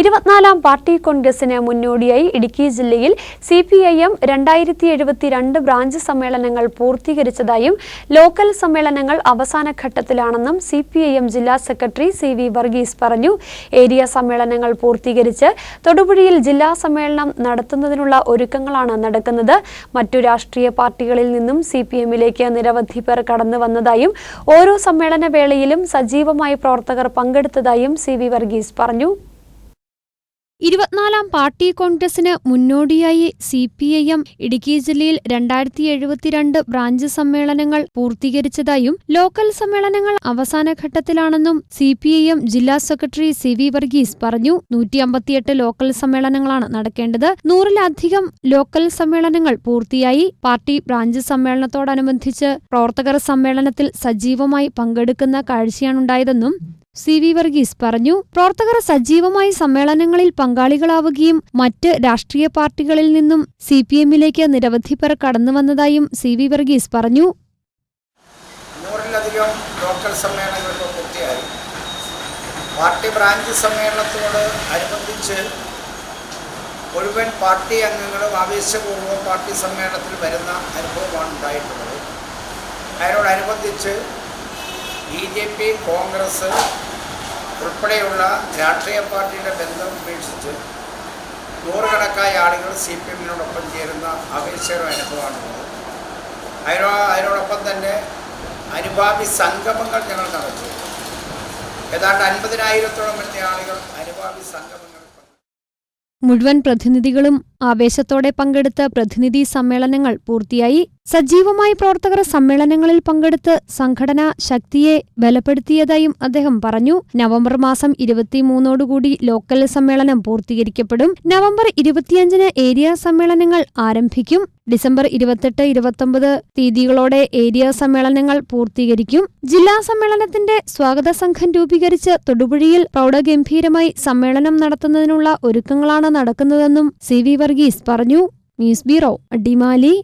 ഇരുപത്തിനാലാം പാർട്ടി കോൺഗ്രസിന് മുന്നോടിയായി ഇടുക്കി ജില്ലയിൽ സി പി ഐ എം രണ്ടായിരത്തി എഴുപത്തിരണ്ട് ബ്രാഞ്ച് സമ്മേളനങ്ങൾ പൂർത്തീകരിച്ചതായും ലോക്കൽ സമ്മേളനങ്ങൾ അവസാന ഘട്ടത്തിലാണെന്നും സി പി ഐ എം ജില്ലാ സെക്രട്ടറി സി വി വർഗീസ് പറഞ്ഞു. ഏരിയ സമ്മേളനങ്ങൾ പൂർത്തീകരിച്ച് തൊടുപുഴയിൽ ജില്ലാ സമ്മേളനം നടത്തുന്നതിനുള്ള ഒരുക്കങ്ങളാണ് നടക്കുന്നത്. മറ്റു രാഷ്ട്രീയ പാർട്ടികളിൽ നിന്നും സി പി എമ്മിലേക്ക് നിരവധി പേർ കടന്നു വന്നതായും ഓരോ സമ്മേളന വേളയിലും സജീവമായി പ്രവർത്തകർ പങ്കെടുത്തതായും സി വി വർഗീസ് പറഞ്ഞു. ഇരുപത്തിനാലാം പാർട്ടി കോൺഗ്രസിന് മുന്നോടിയായി C P I M Idukki ജില്ലയിൽ രണ്ടായിരത്തി എഴുപത്തിരണ്ട് ബ്രാഞ്ച് സമ്മേളനങ്ങൾ പൂർത്തീകരിച്ചതായും ലോക്കൽ സമ്മേളനങ്ങൾ അവസാന ഘട്ടത്തിലാണെന്നും സി പി ഐ എം ജില്ലാ സെക്രട്ടറി സി വി വർഗീസ് പറഞ്ഞു. നൂറ്റി അമ്പത്തിയെട്ട് ലോക്കൽ സമ്മേളനങ്ങളാണ് നടക്കേണ്ടത്. നൂറിലധികം ലോക്കൽ സമ്മേളനങ്ങൾ പൂർത്തിയായി. പാർട്ടി ബ്രാഞ്ച് സമ്മേളനത്തോടനുബന്ധിച്ച് പ്രവർത്തകർ സമ്മേളനത്തിൽ സജീവമായി പങ്കെടുക്കുന്ന കാഴ്ചയാണുണ്ടായതെന്നും സി വി വർഗീസ് പറഞ്ഞു. പ്രവർത്തകർ സജീവമായി സമ്മേളനങ്ങളിൽ പങ്കാളികളാവുകയും മറ്റ് രാഷ്ട്രീയ പാർട്ടികളിൽ നിന്നും സി പി എമ്മിലേക്ക് നിരവധി പേർ കടന്നുവന്നതായും സി വി വർഗീസ് പറഞ്ഞു. പാർട്ടി ബ്രാഞ്ച് സമ്മേളനത്തോട് അനുബന്ധിച്ച് മുഴുവൻ പാർട്ടി അംഗങ്ങളും ആവേശപൂർവം പാർട്ടി സമ്മേളനത്തിൽ വരുന്ന അനുഭവമാണ് ഉണ്ടായിട്ടുള്ളത്. അതിനോടനുബന്ധിച്ച് ബി ജെ പി കോൺഗ്രസ് ഉൾപ്പെടെയുള്ള രാഷ്ട്രീയ പാർട്ടിയുടെ ബന്ധം ഉപേക്ഷിച്ച് നൂറുകണക്കായ ആളുകൾ സി പി എമ്മിനോടൊപ്പം ചേരുന്ന അപേക്ഷകരും അനുഭവമാണുള്ളത്. അതിനോ അതിനോടൊപ്പം തന്നെ അനുഭാവി സംഗമങ്ങൾ ഞങ്ങൾ നടത്തി. ഏതാണ്ട് അൻപതിനായിരത്തോളം വരുന്ന ആളുകൾ അനുഭാവി സംഗമങ്ങൾ മുഴുവൻ പ്രതിനിധികളും ആവേശത്തോടെ പങ്കെടുത്ത പ്രതിനിധി സമ്മേളനങ്ങൾ പൂർത്തിയായി. സജീവമായി പ്രവർത്തകർ സമ്മേളനങ്ങളിൽ പങ്കെടുത്ത് സംഘടന ശക്തിയെ ബലപ്പെടുത്തിയതായും അദ്ദേഹം പറഞ്ഞു. നവംബർ മാസം ഇരുപത്തിമൂന്നോടുകൂടി ലോക്കൽ സമ്മേളനം പൂർത്തീകരിക്കപ്പെടും. നവംബർ ഇരുപത്തിയഞ്ചിന് ഏരിയ സമ്മേളനങ്ങൾ ആരംഭിക്കും. ഡിസംബർ ഇരുപത്തെട്ട് ഇരുപത്തൊമ്പത് തീയതികളോടെ ഏരിയ സമ്മേളനങ്ങൾ പൂർത്തീകരിക്കും. ജില്ലാ സമ്മേളനത്തിന്റെ സ്വാഗത സംഘം രൂപീകരിച്ച് തൊടുപുഴയിൽ പ്രൗഢഗംഭീരമായി സമ്മേളനം നടത്തുന്നതിനുള്ള ഒരുക്കങ്ങളാണ് നടക്കുന്നതെന്നും സി വി വർഗീസ് പറഞ്ഞു. News bureau Adimali.